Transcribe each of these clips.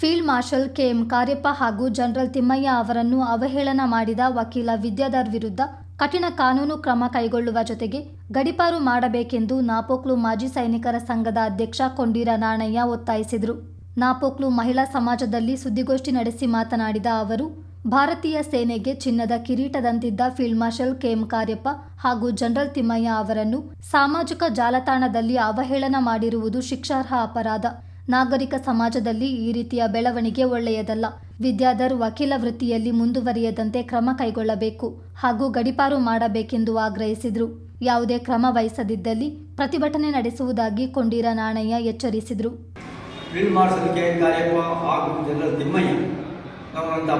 Field marshal KM Cariappa ಹಾಗೂ general Thimmaiah ಅವರನ್ನು ಅವಹೇಳನ ಮಾಡಿದ ವಕೀಲ ವಿದ್ಯಾಧರ್ ವಿರುದ್ಧ ಕಠಿಣ ಕಾನೂನು ಕ್ರಮ ಕೈಗೊಳ್ಳುವ ಜೊತೆಗೆ ಗಡಿಪಾರು ಮಾಡಬೇಕೆಂದು ನಾಪೋಕ್ಲು ಮಾಜಿ ಸೈನಿಕರ ಸಂಘದ ಅಧ್ಯಕ್ಷ ಕೊಂಡೀರ ನಾಣಯ್ಯ ಒತ್ತಾಯಿಸಿದರು. ನಾಪೋಕ್ಲು ಮಹಿಳಾ ಸಮಾಜದಲ್ಲಿ ಸುದ್ದಿಗೋಷ್ಠಿ ನಡೆಸಿ ಮಾತನಾಡಿದ ಅವರು, ಭಾರತೀಯ ಸೇನೆಗೆ ಚಿನ್ನದ ಕಿರೀಟದಂತಿದ್ದ ಫೀಲ್ಡ್ ಮಾರ್ಷಲ್ ಕೆಎಂ ಕಾರ್ಯಪ್ಪ ಹಾಗೂ ಜನರಲ್ ತಿಮ್ಮಯ್ಯ ಅವರನ್ನು ಸಾಮಾಜಿಕ ಜಾಲತಾಣದಲ್ಲಿ ಅವಹೇಳನ ಮಾಡಿರುವುದು ಶಿಕ್ಷಾರ್ಹ ಅಪರಾಧ. ನಾಗರಿಕ ಸಮಾಜದಲ್ಲಿ ಈ ರೀತಿಯ ಬೆಳವಣಿಗೆ ಒಳ್ಳೆಯದಲ್ಲ. ವಿದ್ಯಾಧರ್ ವಕೀಲ ವೃತ್ತಿಯಲ್ಲಿ ಮುಂದುವರಿಯದಂತೆ ಕ್ರಮ ಕೈಗೊಳ್ಳಬೇಕು ಹಾಗೂ ಗಡಿಪಾರು ಮಾಡಬೇಕೆಂದು ಆಗ್ರಹಿಸಿದರು. ಯಾವುದೇ ಕ್ರಮ ವಹಿಸದಿದ್ದಲ್ಲಿ ಪ್ರತಿಭಟನೆ ನಡೆಸುವುದಾಗಿ ಕೊಂಡೀರ ನಾಣಯ್ಯ ಎಚ್ಚರಿಸಿದರು.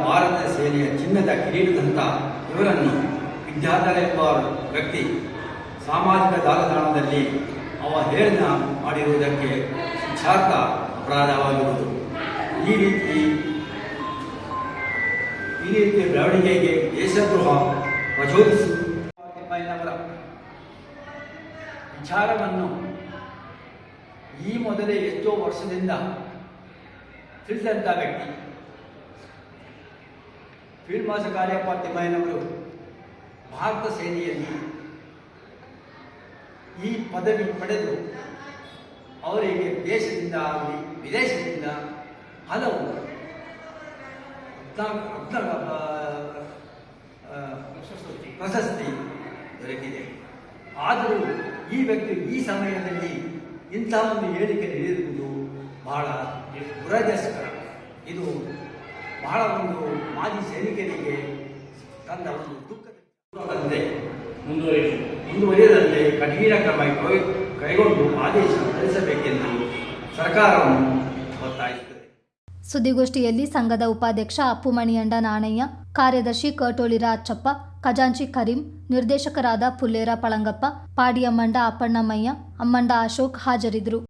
ಭಾರತ ಸೇನೆಯ ಚಿನ್ನದ ಕಿರೀಟದಂಥ ಇವರನ್ನು ವಿದ್ಯಾಧರ ಎಂಬ ವ್ಯಕ್ತಿ ಸಾಮಾಜಿಕ ಜಾಲತಾಣದಲ್ಲಿ ಅವಹೇಳನ ಮಾಡಿರುವುದಕ್ಕೆ ಶಿಕ್ಷಾರ್ಥ ಅಪರಾಧವಾಗಿರುವುದು. ಈ ರೀತಿ ಈ ರೀತಿಯ ಬೆಳವಣಿಗೆಗೆ ದೇಶದ್ರೋಹ ಪ್ರಚೋದಿಸಿ. ತಿಮ್ಮಯ್ಯನವರ ವಿಚಾರವನ್ನು ಈ ಮೊದಲೇ ಎಷ್ಟೋ ವರ್ಷದಿಂದ ತಿಳಿದಂಥ ವ್ಯಕ್ತಿ. ಫೀಲ್ಡ್ ಮಾಸ್ಟರ್ ಕಾರ್ಯಪ್ಪ ತಿಮ್ಮಯ್ಯನವರು ಭಾರತ ಸೇನೆಯಲ್ಲಿ ಈ ಪದವಿ ಪಡೆದು ಅವರಿಗೆ ದೇಶದಿಂದ ಆಗಲಿ ವಿದೇಶದಿಂದ ಹಲವು ಪ್ರಶಸ್ತಿ. ದೊರಕಿದೆ ಆದರೂ ಈ ವ್ಯಕ್ತಿ ಈ ಸಮಯದಲ್ಲಿ ಇಂತಹ ಒಂದು ಹೇಳಿಕೆ ನೀಡಿರುವುದು ಬಹಳ ದುರದೃಷ್ಟಕರ. ಇದು ಬಹಳ ಒಂದು ಮಾಜಿ ಸೈನಿಕರಿಗೆ ತಂದ ಒಂದು ದುಃಖದ ಮುಂದುವರಿಯದಂತೆ ಕಠಿಣ ಕ್ರಮ ಕೈಗೊಂಡು ಆದೇಶ ಹೊರಡಿಸಬೇಕೆಂದು ಸರ್ಕಾರವನ್ನು ಸುದ್ದಿಗೋಷ್ಠಿಯಲ್ಲಿ ಸಂಘದ ಉಪಾಧ್ಯಕ್ಷ ಅಪ್ಪುಮಣಿಯಂಡ ನಾಣಯ್ಯ ಕಾರ್ಯದರ್ಶಿ ಕಟೋಳಿರ ಅಚ್ಚಪ್ಪ ಖಜಾಂಚಿ ಕರೀಂ, ನಿರ್ದೇಶಕರಾದ ಪುಲ್ಲೇರ ಪಳಂಗಪ್ಪ, ಪಾಡಿಯಮ್ಮಂಡ ಅಪ್ಪಣ್ಣಮ್ಮಯ್ಯ, ಅಮ್ಮಂಡ ಅಶೋಕ್ ಹಾಜರಿದ್ದರು.